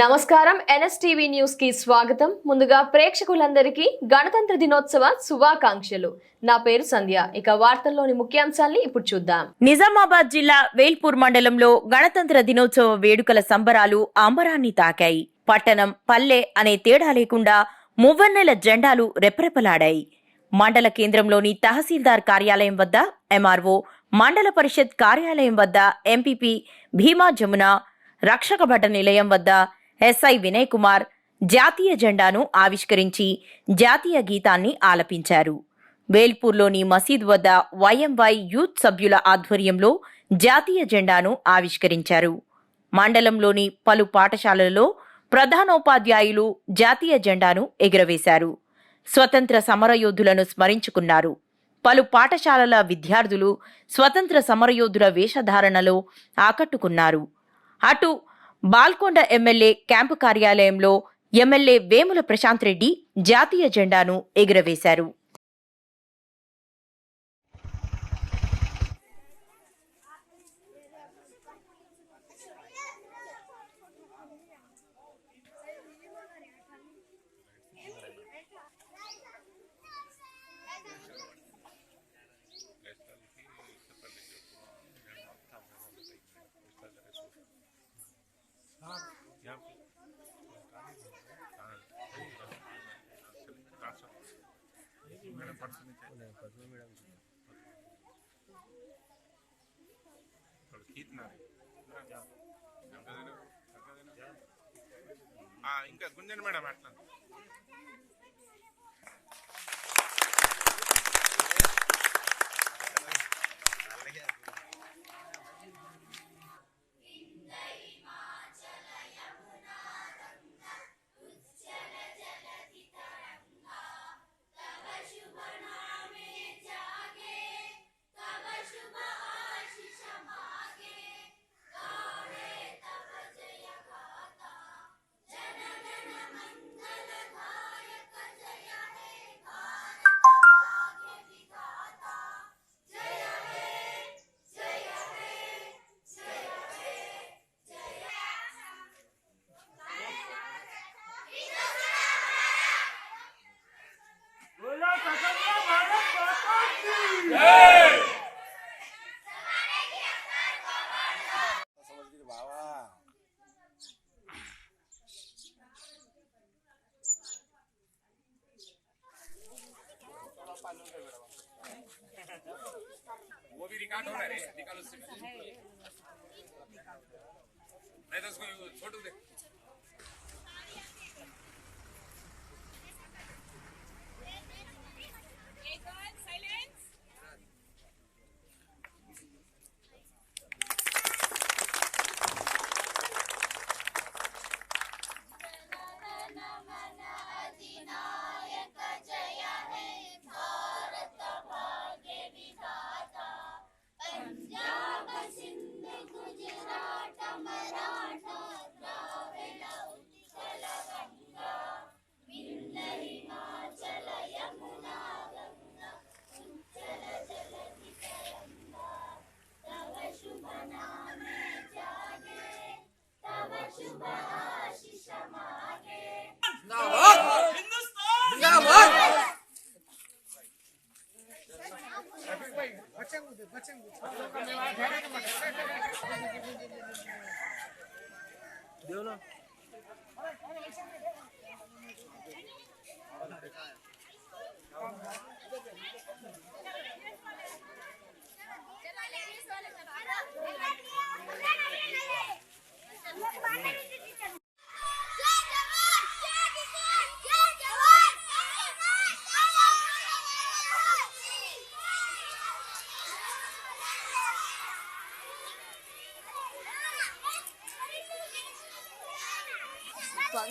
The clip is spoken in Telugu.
నమస్కారం. ఎన్ఎస్టీవీ న్యూస్కి స్వాగతం. ముందుగా ప్రేక్షకులందరికీ గణతంత్ర దినోత్సవ శుభాకాంక్షలు. నా పేరు సంధ్య. ఇక వార్తల్లోని ముఖ్యాంశాల్ని ఇప్పుడు చూద్దాం. నిజామాబాద్ జిల్లా వేల్పూర్ మండలంలో గణతంత్ర దినోత్సవ వేడుకల సంబరాలు అంబరాన్ని తాకాయి. పట్టణం పల్లె అనే తేడా లేకుండా మువ్వన్నెల జెండాలు రెపరెపలాడాయి. మండల కేంద్రంలోని తహసీల్దార్ కార్యాలయం వద్ద ఎంఆర్ఓ మండల పరిషత్ కార్యాలయం వద్ద ఎంపీపీ భీమా జమున రక్షక భట నిలయం వద్ద ఎస్ఐ వినయ్ కుమార్ జాతీయ జెండాను ఆవిష్కరించి జాతీయ గీతాన్ని ఆలపించారు. వేల్పూర్లోని మసీద్ వద్ద వైఎంవై యూత్ సభ్యుల ఆధ్వర్యంలో జాతీయ జెండాను ఆవిష్కరించారు. మండలంలోని పలు పాఠశాలలలో ప్రధానోపాధ్యాయులు జాతీయ జెండాను ఎగురవేశారు. స్వతంత్ర సమరయోధులను స్మరించుకున్నారు. పలు పాఠశాలల విద్యార్థులు స్వతంత్ర సమరయోధుల వేషధారణలో ఆకట్టుకున్నారు. అటు బాల్కొండ ఎమ్మెల్యే క్యాంపు కార్యాలయంలో ఎమ్మెల్యే వేముల ప్రశాంత్ రెడ్డి జాతీయ జెండాను ఎగురవేశారు. ఆ, ఇంకా గుంజండి మేడం అట్లా. वो भी रिकॉर्ड हो रहा है। निकालो उससे। नहीं तो उसको छोटू दे। दो ना Thank you. 光